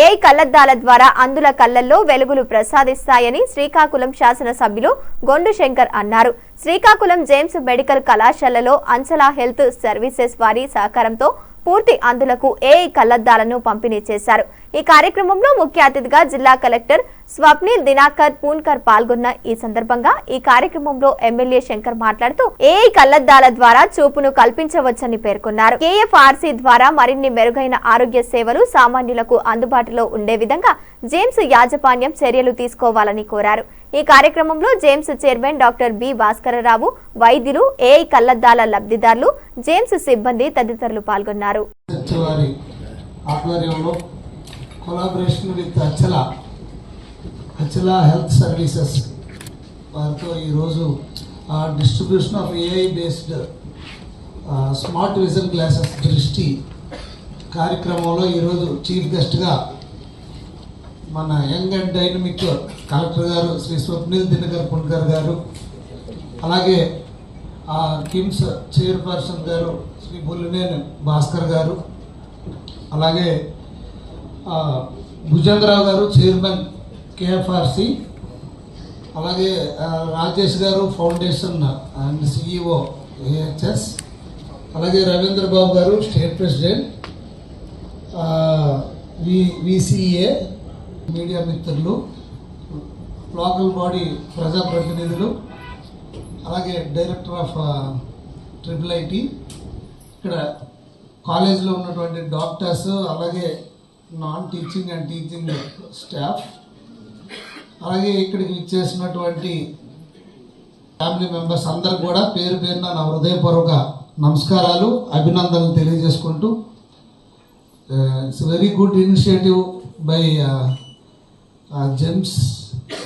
AI కళ్ళద్దాల ద్వారా అందుల కళ్ళల్లో వెలుగులు ప్రసాదిస్తాయని శ్రీకాకుళం శాసనసభ్యులు గొండు శంకర్ అన్నారు. శ్రీకాకుళం జేమ్స్ మెడికల్ కళాశాలలో అంచలా హెల్త్ సర్వీసెస్ వారి సహకారంతో పూర్తి అందులకు ఏఐ కళ్ళద్దాలను పంపిణీ చేశారు? ఈ కార్యక్రమంలో ముఖ్య అతిథిగా జిల్లా కలెక్టర్ స్వప్నిల్ దినాకర్ పూన్కర్ పాల్గొన్న ఈ సందర్భంగా ఈ కార్యక్రమంలో ఎమ్మెల్యే శంకర్ మాట్లాడుతూ ఏఐ కళ్ళద్దాల ద్వారా చూపును కల్పించవచ్చని పేర్కొన్నారు. కేఎఫ్ఆర్సీ ద్వారా మరిన్ని మెరుగైన ఆరోగ్య సేవలు సామాన్యులకు అందుబాటులో ఉండే విధంగా జేమ్స్ యాజమాన్యం చర్యలు తీసుకోవాలని కోరారు. ఈ కార్యక్రమంలో GEMS chairman doctor B Bhaskararao వైద్యులు ఏఐ కళ్ళద్దాల లబ్ధిదారులు జేమ్స్ సిబ్బంది తదితరులు పాల్గొన్నారు. Collaboration with Achala Achala health services వారితో ఈరోజు distribution of AI based smart vision glasses దృష్టి కార్యక్రమంలో ఈరోజు చీఫ్ గెస్ట్గా మన యంగ్ అండ్ డైనమిక్ కలెక్టర్ గారు శ్రీ స్వప్నిల్ దినకర్ పుణ్కర్ గారు అలాగే ఆ కిమ్స్ చైర్పర్సన్ గారు శ్రీ బుల్లినేని భాస్కర్ గారు అలాగే భుజంగరావు గారు చైర్మన్ కేఎఫ్ఆర్సి అలాగే రాజేష్ గారు ఫౌండేషన్ అండ్ సిఇఓ ఏహెచ్ఎస్ అలాగే రవీంద్ర బాబు గారు state president V VCA media మిత్రులు లోకల్ బాడీ ప్రజాప్రతినిధులు అలాగే డైరెక్టర్ ఆఫ్ ట్రిపుల్ ఐటీ ఇక్కడ కాలేజీలో ఉన్నటువంటి డాక్టర్స్ అలాగే non teaching and teaching staff అలాగే ఇక్కడికి ఇచ్చేసినటువంటి ఫ్యామిలీ మెంబర్స్ అందరు కూడా పేరు పేరున నా హృదయపూర్వక నమస్కారాలు అభినందనలు తెలియజేసుకుంటూ it's very good initiative by GEMS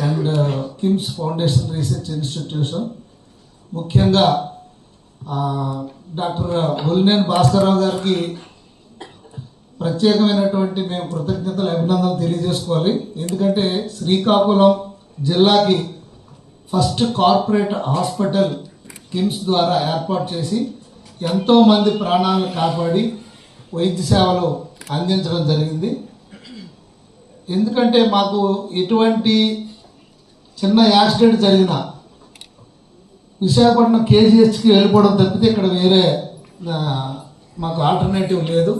and KIMS foundation research institution ముఖ్యంగా డాక్టర్ uh, బొలినేని భాస్కరరావు గారికి ప్రత్యేకమైనటువంటి మేము కృతజ్ఞతలు అభినందనలు తెలియజేసుకోవాలి. ఎందుకంటే శ్రీకాకుళం జిల్లాకి ఫస్ట్ కార్పొరేట్ హాస్పిటల్ కిమ్స్ ద్వారా ఏర్పాటు చేసి ఎంతోమంది ప్రాణాలను కాపాడి వైద్య సేవలు అందించడం జరిగింది. ఎందుకంటే మాకు ఎటువంటి చిన్న యాక్సిడెంట్ జరిగినా విశాఖపట్నం కేజీహెచ్కి వెళ్ళిపోవడం తప్పితే ఇక్కడ వేరే మాకు ఆల్టర్నేటివ్ లేదు.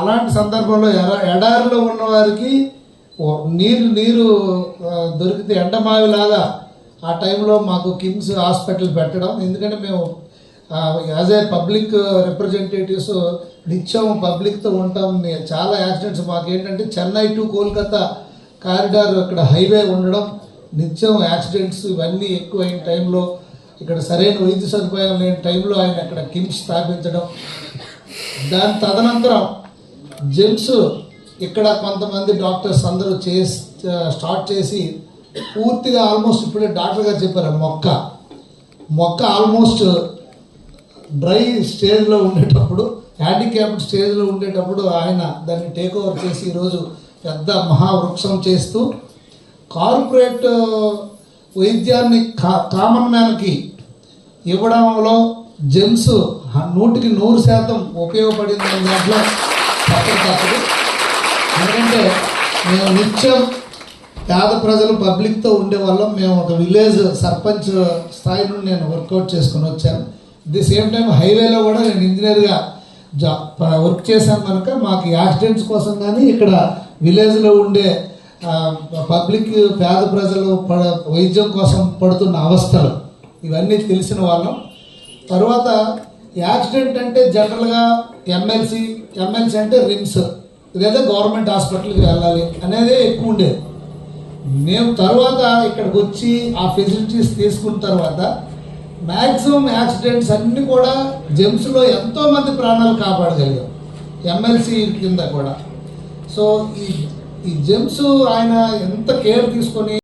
అలాంటి సందర్భంలో ఎడ ఎడారిలో ఉన్న వారికి నీరు నీరు దొరికితే ఎండమావిలాగా ఆ టైంలో మాకు కిమ్స్ హాస్పిటల్ పెట్టడం. ఎందుకంటే మేము యాజ్ ఏ పబ్లిక్ రిప్రజెంటేటివ్స్ నిత్యం పబ్లిక్తో ఉంటాం. చాలా యాక్సిడెంట్స్ మాకు ఏంటంటే చెన్నై టు కోల్కతా కారిడార్ అక్కడ హైవే ఉండడం నిత్యం యాక్సిడెంట్స్ ఇవన్నీ ఎక్కువైన టైంలో ఇక్కడ సరైన వైద్య సదుపాయం లేని టైంలో ఆయన అక్కడ కిమ్స్ స్థాపించడం. దాని తదనంతరం జెమ్స్ ఇక్కడ కొంతమంది డాక్టర్స్ అందరూ చేసి స్టార్ట్ చేసి పూర్తిగా ఆల్మోస్ట్ ఇప్పుడే డాక్టర్ గారు చెప్పారు మొక్క. మొక్క ఆల్మోస్ట్ డ్రై స్టేజ్లో ఉండేటప్పుడు హ్యాండిక్యాప్డ్ స్టేజ్లో ఉండేటప్పుడు ఆయన దాన్ని టేక్ ఓవర్ చేసి ఈరోజు పెద్ద మహావృక్షం చేస్తూ కార్పొరేట్ uh, వైద్యాన్ని కా కామన్ మ్యాన్కి ఇవ్వడంలో జెమ్స్ నూటికి నూరు శాతం ఉపయోగపడింది దాంట్లో తప్పదు. ఎందుకంటే మేము నిత్యం పేద ప్రజలు పబ్లిక్తో ఉండే వాళ్ళం మేము ఒక విలేజ్ సర్పంచ్ స్థాయి నుండి నేను వర్కౌట్ చేసుకుని వచ్చాను. ది సేమ్ టైం హైవేలో కూడా నేను ఇంజనీర్గా జా వర్క్ చేశాం కనుక మాకు యాక్సిడెంట్స్ కోసం కానీ ఇక్కడ విలేజ్లో ఉండే పబ్లిక్ పేద ప్రజలు పడ వైద్యం కోసం పడుతున్న అవస్థలు ఇవన్నీ తెలిసిన వాళ్ళం. తర్వాత యాక్సిడెంట్ అంటే జనరల్గా ఎమ్మెల్సీ ఎమ్మెల్సీ అంటే రిమ్స్ లేదా గవర్నమెంట్ హాస్పిటల్కి వెళ్ళాలి అనేది ఎక్కువ ఉండేది. మేము తర్వాత ఇక్కడికి వచ్చి ఆ ఫెసిలిటీస్ తీసుకున్న తర్వాత మ్యాక్సిమం యాక్సిడెంట్స్ అన్నీ కూడా జెమ్స్లో ఎంతోమంది ప్రాణాలు కాపాడగలిగాం. ఎమ్మెల్సీ కింద కూడా. సో ఈ ఈ జెమ్స్ ఆయన ఎంత కేర్ తీసుకొని